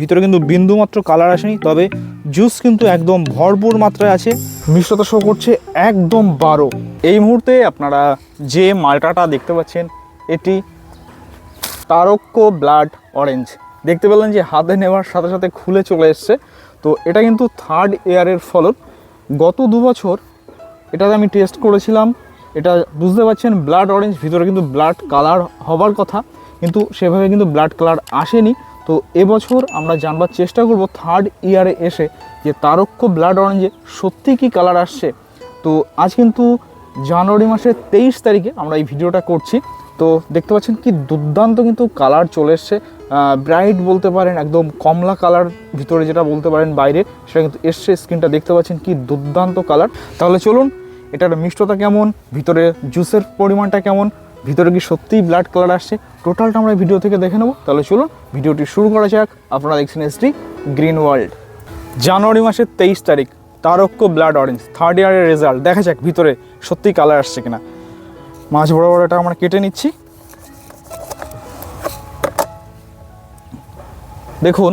ভিতরে কিন্তু বিন্দু মাত্র কালার আসেনি, তবে জুস কিন্তু একদম ভরপুর মাত্রায় আছে। মিশ্রতা শো করছে একদম বারো। এই মুহূর্তে আপনারা যে মালটাটা দেখতে পাচ্ছেন, এটি তারক্য ব্লাড অরেঞ্জ দেখতে পেলেন যে হাতে নেওয়ার সাথে সাথে খুলে চলে এসছে। তো এটা কিন্তু থার্ড ইয়ারের ফলন গত দু বছর এটাতে আমি টেস্ট করেছিলাম। এটা বুঝতে পারছেন ব্লাড অরেঞ্জ ভিতরে কিন্তু ব্লাড কালার হবার কথা। কিন্তু সেভাবে কিন্তু ব্লাড কালার আসেনি। তো এবছর আমরা জানবার চেষ্টা করব থার্ড ইয়ারে এসে যে তারক্য ব্লাড অরেঞ্জে সত্যি কি কালার আসছে। তো আজ কিন্তু জানুয়ারি মাসের তেইশ তারিখে আমরা এই ভিডিওটা করছি। তো দেখতে পাচ্ছেন কি দুর্দান্ত কিন্তু কালার চলে এসছে। ব্রাইট বলতে পারেন, একদম কমলা কালার ভিতরে যেটা বলতে পারেন বাইরে, সেটা কিন্তু এসছে স্ক্রিনটা দেখতে পাচ্ছেন কি দুর্দান্ত কালার তাহলে চলুন, এটার মিষ্টতা কেমন? ভিতরে জুসের পরিমাণটা কেমন? ভিতরে কি সত্যিই ব্লাড কালার আসছে? টোটালটা আমরা ভিডিও থেকে দেখে নেব। তাহলে চলুন, ভিডিওটি শুরু করা যাক। আপনারা দেখছেন এসটি গ্রিন ওয়ার্ল্ড জানুয়ারি মাসের তেইশ তারিখ, তারক্য ব্লাড অরেঞ্জ থার্ড ইয়ারের রেজাল্ট দেখা যাক ভিতরে সত্যি কালার আসছে কিনা। মাছ বড় বড় এটা আমরা কেটে নিচ্ছি। দেখুন,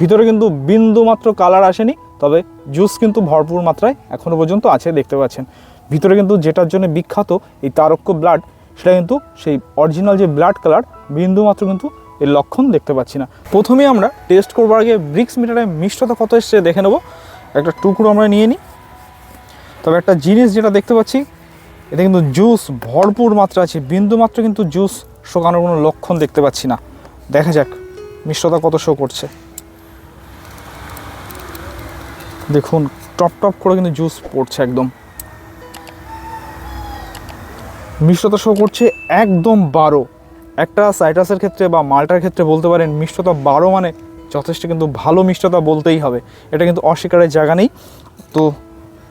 ভিতরে কিন্তু বিন্দু মাত্র কালার আসেনি, তবে জুস কিন্তু ভরপুর মাত্রায় এখনও পর্যন্ত আছে, দেখতে পাচ্ছেন। ভিতরে কিন্তু যেটার জন্য বিখ্যাত এই তারক্য ব্লাড সেটা কিন্তু সেই অরিজিনাল যে ব্লাড কালার বিন্দু মাত্র কিন্তু এর লক্ষণ দেখতে পাচ্ছি না। প্রথমে আমরা টেস্ট করবার আগে ব্রিক্স মিটারে মিষ্টতা কত এসছে দেখে নেব। একটা টুকরো আমরা নিয়ে নিই। তবে একটা জিনিস যেটা দেখতে পাচ্ছি, এতে কিন্তু জুস ভরপুর মাত্রা আছে। বিন্দু মাত্র কিন্তু জুস শোকানোর কোনো লক্ষণ দেখতে পাচ্ছি না। দেখা যাক মিষ্টতা কত শো করছে। দেখুন, টপ টপ করে কিন্তু জুস পড়ছে একদম। মিষ্টতা শো করছে একদম বারো। একটা সাইট্রাসের ক্ষেত্রে বা মালটার ক্ষেত্রে বলতে পারেন মিষ্টতা বারো মানে যথেষ্ট কিন্তু ভালো মিষ্টতা বলতেই হবে। এটা কিন্তু অস্বীকারের জায়গা নেই। তো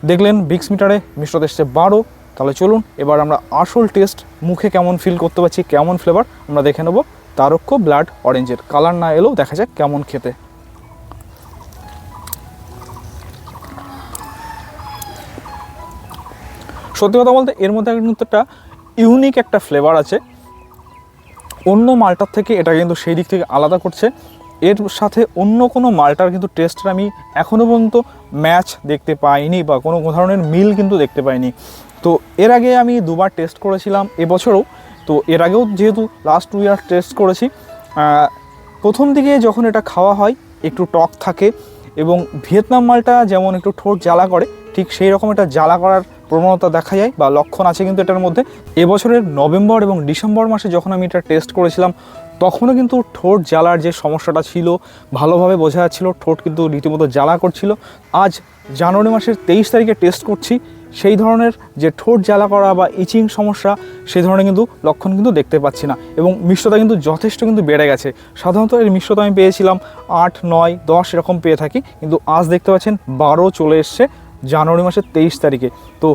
দেখলেন বিক্স মিটারে মিষ্টতা এসছে বারো। তাহলে চলুন এবার আমরা আসল টেস্ট মুখে কেমন ফিল করতে পারছি, কেমন ফ্লেভার আমরা দেখে নেব। তারক্য ব্লাড অরেঞ্জের কালার না এলেও দেখা যাক কেমন খেতে। সত্যি কথা বলতে এর মধ্যে একটা ইউনিক একটা ফ্লেভার আছে। অন্য মালটার থেকে এটা কিন্তু সেই দিক থেকে আলাদা করছে। এর সাথে অন্য কোনো মালটার কিন্তু টেস্টের আমি এখনও পর্যন্ত ম্যাচ দেখতে পাইনি বা কোনো ধরনের মিল কিন্তু দেখতে পাইনি। তো এর আগে আমি দুবার টেস্ট করেছিলাম এবছরও। তো এর আগেও যেহেতু লাস্ট টু ইয়ার টেস্ট করেছি প্রথম দিকে যখন এটা খাওয়া হয়, একটু টক থাকে এবং ভিয়েতনাম মালটা যেমন একটু ঠোঁট জ্বালা করে, ঠিক সেই রকম এটা জ্বালা করার প্রবণতা দেখা যায় বা লক্ষণ আছে কিন্তু এটার মধ্যে, এবছরের নভেম্বর এবং ডিসেম্বর মাসে যখন আমি এটা টেস্ট করেছিলাম, তখনও কিন্তু ঠোঁট জ্বালার যে সমস্যাটা ছিল, ভালোভাবে বোঝা যাচ্ছিল, ঠোঁট কিন্তু রীতিমতো জ্বালা করছিল। আজ জানুয়ারি মাসের তেইশ তারিখে টেস্ট করছি, সেই ধরনের যে ঠোঁট জ্বালা করা বা ইচিং সমস্যা সেই ধরনের কিন্তু লক্ষণ কিন্তু দেখতে পাচ্ছি না এবং মিষ্টতা কিন্তু যথেষ্ট কিন্তু বেড়ে গেছে। সাধারণত এর মিষ্টতা আমি পেয়েছিলাম আট, নয়, দশ এরকম পেয়ে থাকি, কিন্তু আজ দেখতে পাচ্ছেন বারো চলে এসছে। জানুয়ারি মাসের তেইশ তারিখে। তো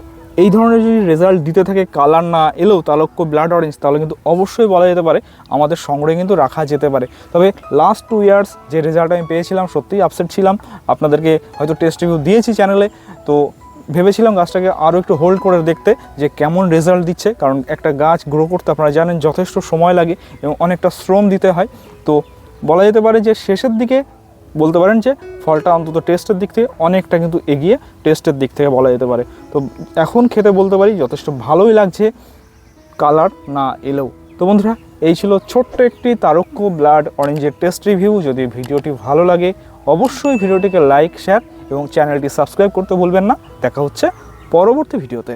এই ধরনের যদি রেজাল্ট দিতে থাকে কালার না এলেও তালক্য ব্লাড অরেঞ্জ তাহলে কিন্তু অবশ্যই বলা যেতে পারে, আমাদের সংগ্রহে কিন্তু রাখা যেতে পারে। তবে লাস্ট টু ইয়ার্স যে রেজাল্ট আমি পেয়েছিলাম, সত্যিই আপসেট ছিলাম। আপনাদেরকে হয়তো টেস্ট রিভিউ দিয়েছি চ্যানেলে তো ভেবেছিলাম গাছটাকে আরও একটু হোল্ড করে দেখতে, যে কেমন রেজাল্ট দিচ্ছে। কারণ একটা গাছ গ্রো করতে আপনারা জানেন, যথেষ্ট সময় লাগে এবং অনেকটা শ্রম দিতে হয়। তো বলা যেতে পারে যে শেষের দিকে বলতে পারেন যে ফলটা অন্তত টেস্টের দিক থেকে অনেকটা কিন্তু এগিয়ে টেস্টের দিক থেকে বলা যেতে পারে। তো এখন খেতে বলতে পারি যথেষ্ট ভালোই লাগছে কালার না এলেও। তো বন্ধুরা, এই ছিল ছোট্ট একটি তারক্য ব্লাড অরেঞ্জের টেস্ট রিভিউ যদি ভিডিওটি ভালো লাগে, অবশ্যই ভিডিওটিকে লাইক শেয়ার এবং চ্যানেলটি সাবস্ক্রাইব করতে ভুলবেন না। দেখা হচ্ছে পরবর্তী ভিডিওতে।